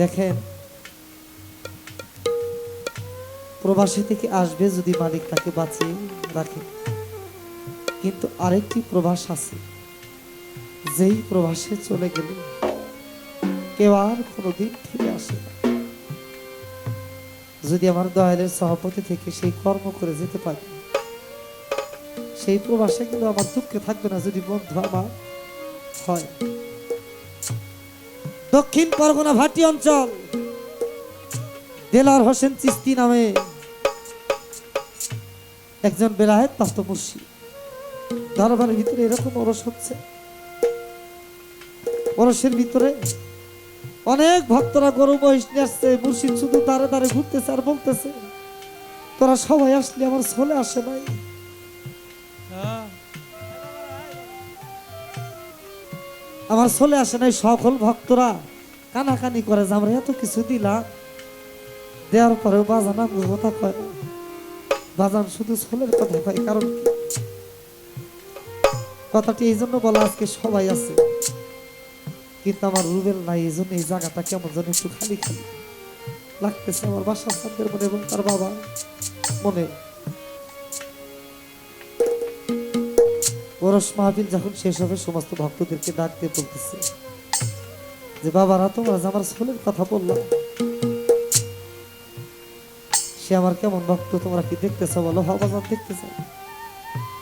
দেখেন, প্রবাসী থেকে আসবে যদি মালিক তাকে বাঁচিয়ে রাখে। কিন্তু আরেকটি প্রবাস আছে, যেই প্রবাসে চলে গেলে কেউ আর কোনোদিন ফিরে আসে যদি আমার দয়ালের সভাপতি থেকে সেই কর্ম করে যেতে পারি, সেই প্রবাসে কিন্তু আমার দুঃখে থাকবে না যদি বন্ধু আমার হয়। দক্ষিণ পরগনা ভাটি অঞ্চল। দেলার হোসেন চিস্তি নামে একজন বেলায়েত প্রাপ্ত মুর্শি। দরবারের ভিতরে এরকম ওরস হচ্ছে। ওরসের ভিতরে অনেক ভক্তরা গরু মহিষ নিয়ে আসছে, মুর্শিদ শুধু দাঁড়ে দাঁড়ে ঘুরতেছে আর বলতেছে, তোরা সবাই আসলে, আমার ছোলে আসে নাই। আমার চলে আসে নাই সকল ভক্তরা। কানাকানি করে যে আমরা এত কিছু দিলাম। দেওয়ার পরেও বাজান কয়। না বাজান শুধু ছোলের কথা কয়, কারণ কথাটি এই জন্য বলা আজকে সবাই আছে। কিন্তু আমার রুবেল নাই, এই জন্য এই জায়গাটা কেমন যেন একটু খালি খালি। লাগতেছে আমার বাসার সামনের মনে এবং তার বাবা মনে। ওরস মাহফিল যখন শেষ হবে, সমস্ত ভক্তদেরকে ডাক দিয়ে বলতেছে যে, বাবারা, তোমরা আমার ছোলের কথা বললাম সে আমার কেমন ভক্ত? তোমরা কি দেখতেছো? বলো হবাজান দেখতেছ।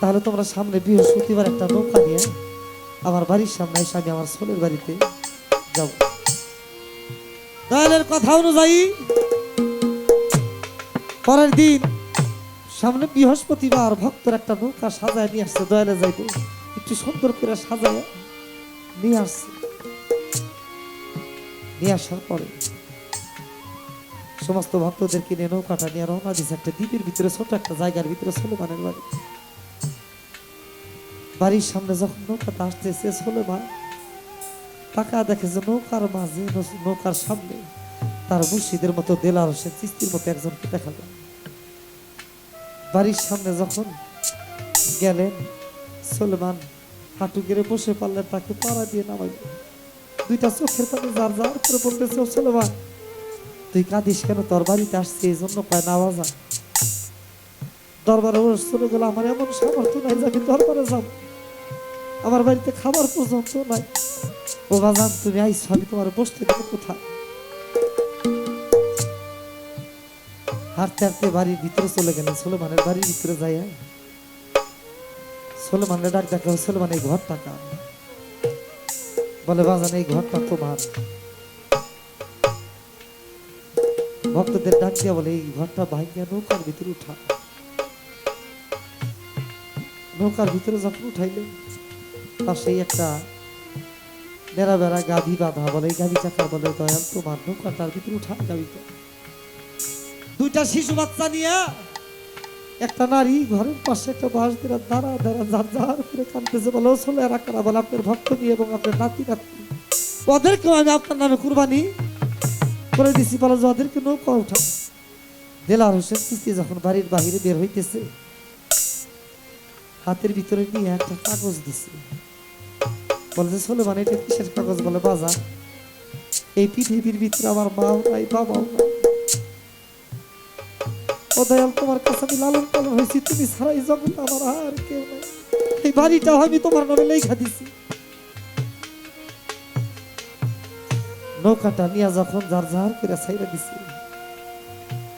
তাহলে তোমরা সামনে বৃহস্পতিবার একটা নৌকা নিয়ে আমার বাড়ির সামনে এসে আমি আমার ছোলের বাড়িতে যাব। দয়ালের কথা অনুযায়ী পরের দিন সামনে বৃহস্পতিবার ভক্তর একটা নৌকা সাজায় নিয়ে আসছে, দয়ালে যাইব একটু সুন্দর করে সাজায় নিয়ে আসছে। নিয়ে আসার পরে সমস্ত ভক্তদেরকে নিয়ে নৌকাটা নিয়ে রওনা দিছে একটা দ্বীপের ভিতরে, ছোট একটা জায়গার ভিতরে, সুলেমানের বাড়ি। বাড়ির সামনে যখন নৌকাটা আসতেছে, সুলেমান টাকা দেখে যে নৌকার মাঝে, নৌকার সামনে তার মুর্শিদের মতো দেলার হোসেন, চিস্তির মতো একজনকে দেখা যায়। বাড়ির সামনে যখন গেলেন, সলমান হাঁটু গেড়ে বসে পারলেন, তাকে পাড়া দিয়ে নামাইলেন দুইটা চোখের পানি যার যার করে বলতেছে "ও সুলেমান, তুই কাঁদিস কেন? তোর বাড়িতে আসছে, এই জন্য পায় না বাজা? দরবারে চলে গেল, আমার এমন সামর্থ্য নাই যে আমি দরবারে যাব। আমার বাড়িতে খাবার পর্যন্ত নাই। ও বাজান, তুমি আইসো, আমি তোমার বসতে দেবো কোথায়? হাঁটতে হাঁটতে বাড়ির ভিতরে চলে গেলেন। সোলেমানের বাড়ির ভিতরে যাই সোলেমানের ডাক দেখা সোলেমান, এই ঘরটা কার? বলে বাজান এই ঘরটা তোমার। ভক্তদের ডাক দিয়া বলে, এই ঘরটা ভাইয়া নৌকার ভিতরে উঠা নৌকার ভিতরে যখন উঠাইলে সেই একটা বেড়া বেড়া গাভী বাঁধা বলে, এই চাকার বলে, দয়াল, তোমার নৌকাটার ভিতরে উঠা গাভীটা। দুইটা শিশু বাচ্চা নিয়ে একটা নারী ঘরের পাশে একটা বাঁশ দিয়ে দাঁড়া দাঁড়া ঝাড় ঝাড় করে কানতেছে বলে চলে এরা কারা? বলে আপনার ভক্ত নিয়ে এবং আপনার নাতি নাতি ওদেরকেও আমি আপনার নামে কুরবানি করে দিছি বলে যে ওদেরকে নৌকা উঠা দেলার হোসেন কিস্তি যখন বাড়ির বাহিরে বের হইতেছে হাতের ভিতরে নিয়ে একটা কাগজ দিছে। বলে যে চলে মানে এটা কিসের কাগজ? বলে বাজা এই পৃথিবীর ভিতরে আমার মাও নাই বাবাও নাই। ও দয়াল তোমার কাছে আমি লালন পালন হয়েছি, তুমি ছাড়া এই আমার আর কেউ নাই। এই বাড়িটা আমি তোমার নামে লেখা দিছি। নৌকাটা নিয়ে যখন যার যার করে ছাইরা দিছে,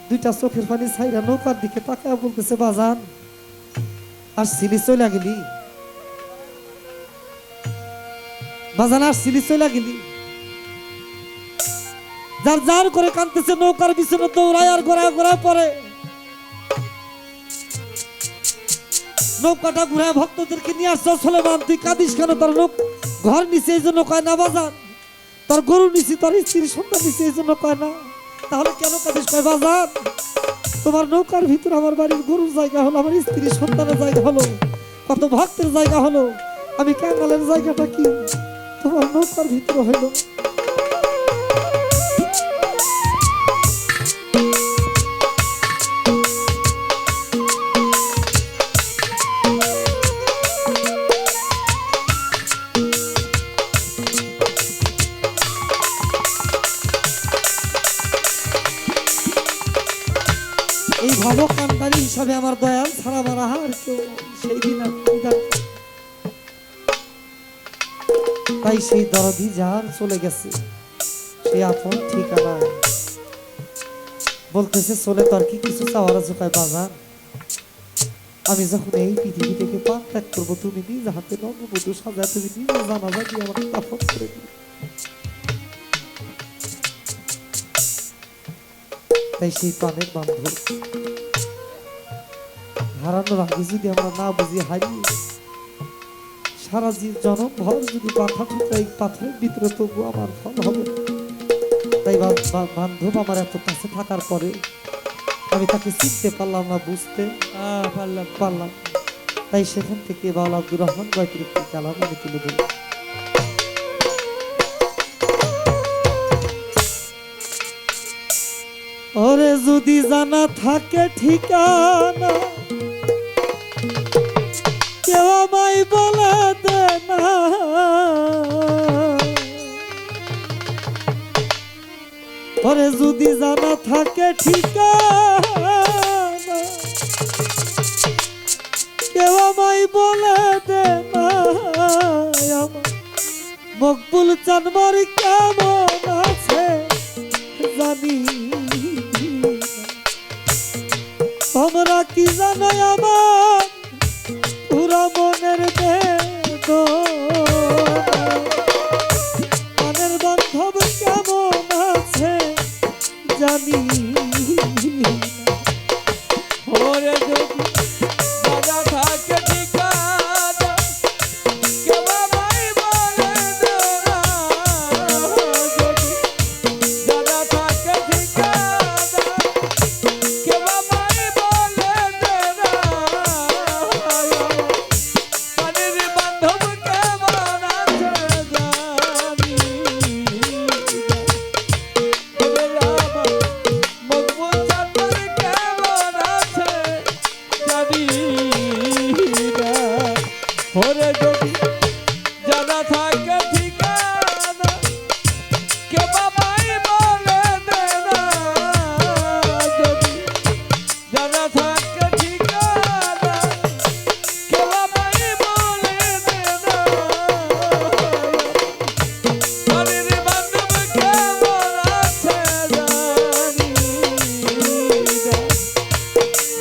দুইটা চোখের পানি ছাইরা নৌকার দিকে তাকায় বলতেছে, বাজান, আর সিলি চলে গেলি? বাজান, আর সিলি চলে গেলি? যার যার করে কানতেছে নৌকার পিছনে দৌড়ায় আর গোড়ায় গোড়ায় পড়ে। নৌকাটা ঘুরায় ভক্তদেরকে নিয়ে আসছে। সলেমান তুই কাঁদিস কেন তোর লোক ঘর নিচে এই জন্য কয় না বাজান তোর গরু নিছি তোর স্ত্রীর সন্তান নিছি এই জন্য কয় না। তাহলে কেন কাঁদিস কয় বাজান তোমার নৌকার ভিতরে আমার বাড়ির গরুর জায়গা হলো, আমার স্ত্রীর সন্তানের জায়গা হলো। কত ভক্তের জায়গা হলো। আমি ক্যাঙ্গালের জায়গাটা কি? তোমার নৌকার ভিতরে হইল সেই দরদি যার চলে গেছে। সেই আপন ঠিকানা। বলতেছে, চলে তো আর কি কিছু চাওয়ার ঝোঁকায় বাজার আমি যখন এই পৃথিবী থেকে পা ত্যাগ করব, তুমি নিজ হাতে নববধূ সাজায় তুমি নিজে জানাজা দিয়ে আমাকে দাফন করে তাই সেই প্রাণের বান্ধব। হারানোর আগে যদি আমরা না বুঝি, হারিয়ে সারা জীব জনম ভর যদি পাথা ঠুকরাই পাথরের ভিতরে তবু আমার ফল হবে। তাই বান্ধব আমার এত কাছে থাকার পরে আমি তাকে চিনতে পারলাম না, বুঝতে পারলাম। পারলাম। তাই সেখান থেকে বাউল আব্দুর রহমান গয়ত্রী একটি কালাম আমি তুলে দিই ওরে যদি জানা থাকে ঠিকানা, কেউ আমায় বলে ওরে যদি জানা থাকে ঠিকানা, কেউ আমায় বলে দে মকবুল চানমার কেমন আছে জানি না। তোমরা কি জানো আমার পুরা মনের তো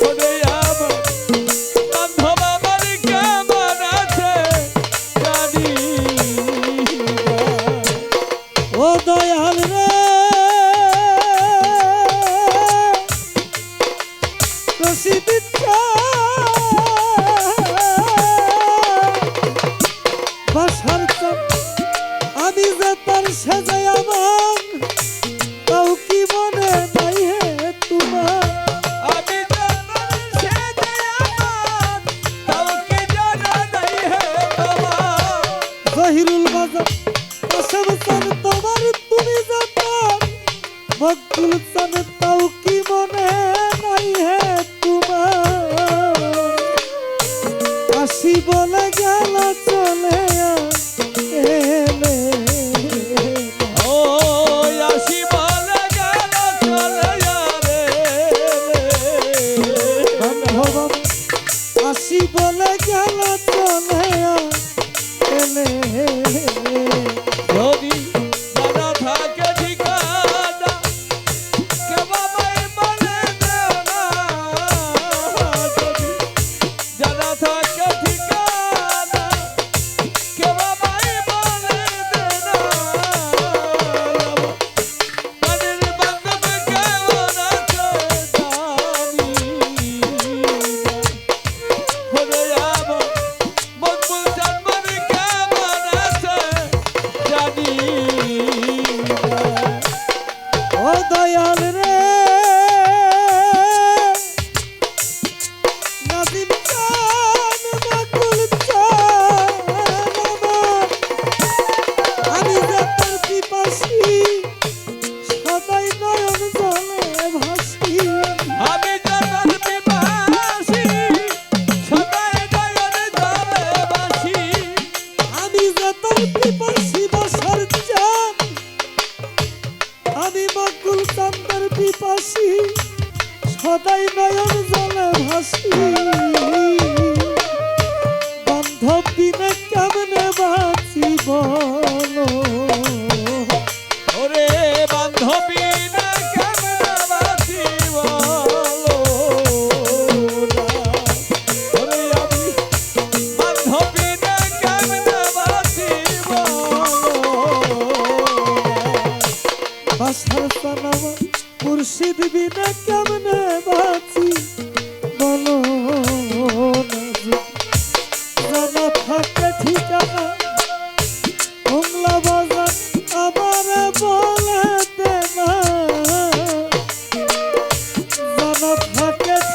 ওরে আমার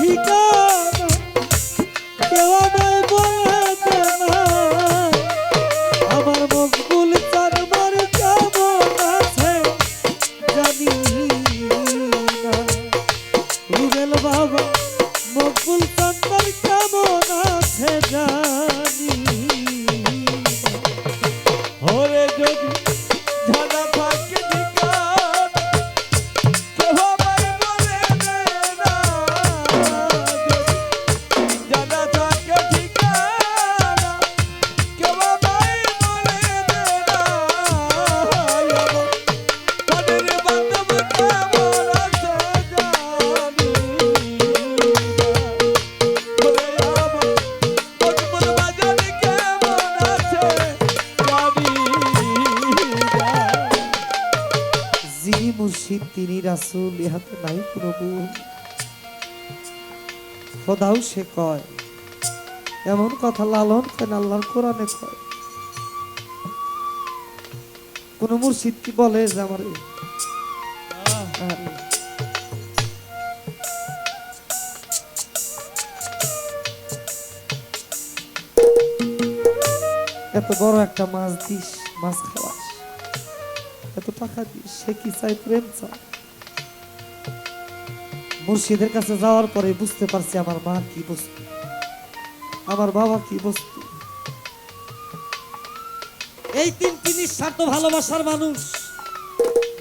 থাকে রাসুল ইহাতে নাই সে কয়, এমন কথা লালন কেন আল্লাহর কোরআনে কয়। কোন মুর্শিদ কি বলে যে আমার এত বড় একটা মাছ দিস, মাছ খাওয়াস। এত টাকা দিস, সে কি চাই প্রেম চায়? মুর্শিদের কাছে যাওয়ার পরে বুঝতে পারছি আমার মা কি বস্তু। আমার বাবা কি বস্তু। এই তিনটি নিঃস্বার্থ ভালোবাসার মানুষ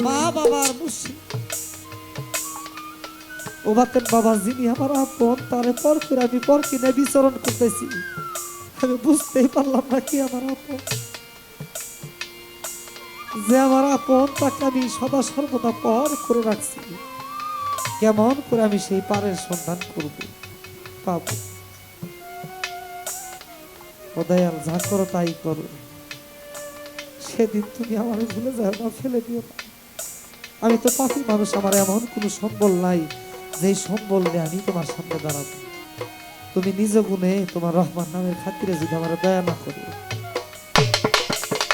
মা, বাবা আর মুর্শিদ। বাবা যিনি আমার আপন, তারে পর আমি পর কিনে বিচরণ করতেছি। আমি বুঝতেই পারলাম না কি আমার আপন। যে আমার আপন, তাকে আমি সদা সর্বদা পর করে রাখছি। কেমন করে আমি সেই পারের সন্ধান করব? পাব। দয়াল, যা করো তাই করো। সেদিন তুমি আমার ভুলে যাও না, ফেলে দিও না। আমি তো পাখি মানুষ, আমার এমন কোনো সম্বল নাই যে সম্বল নিয়ে আমি তোমার সামনে দাঁড়াবো। তুমি নিজ গুণে তোমার রহমান নামের খাতিরে যদি আমার দয়া না করো,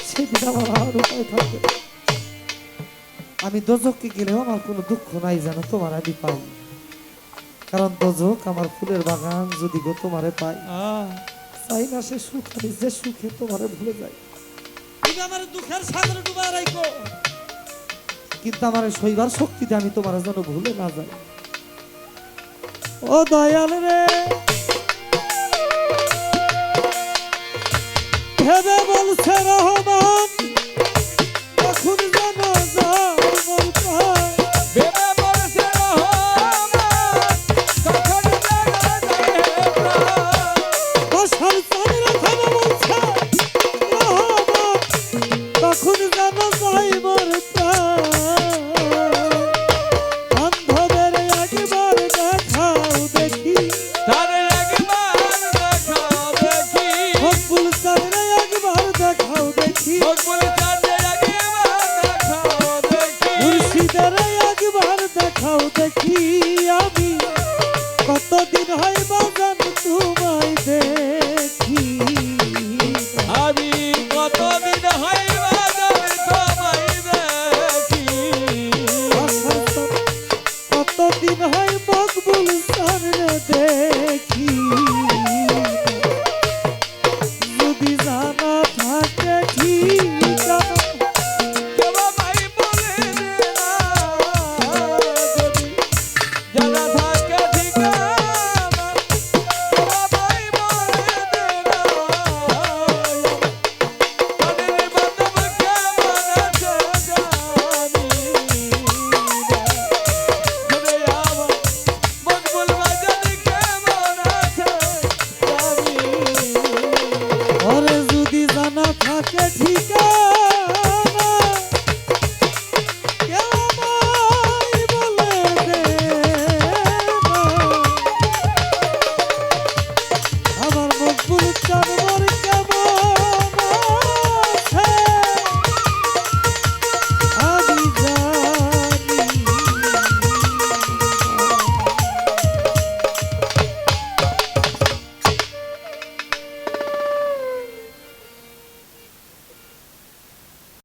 সেদিন আমার আর উপায় থাকবে। আমি দোজককে গেলেও আমার কোনো দুঃখ নাই যেন তোমার আমি পাই। কারণ দোজক আমার ফুলের বাগান যদি গো তোমারে পাই। চাই না সে সুখ আমি যে সুখে তোমারে ভুলে যাই তুমি আমার দুঃখের সাগরে ডুবা রাখো কিন্তু আমার শৈবার শক্তিতে আমি তোমার যেন ভুলে না যাই। ও দয়াল রে! ভেবে বলছে রহমান দেখি আমি কতদিন হয়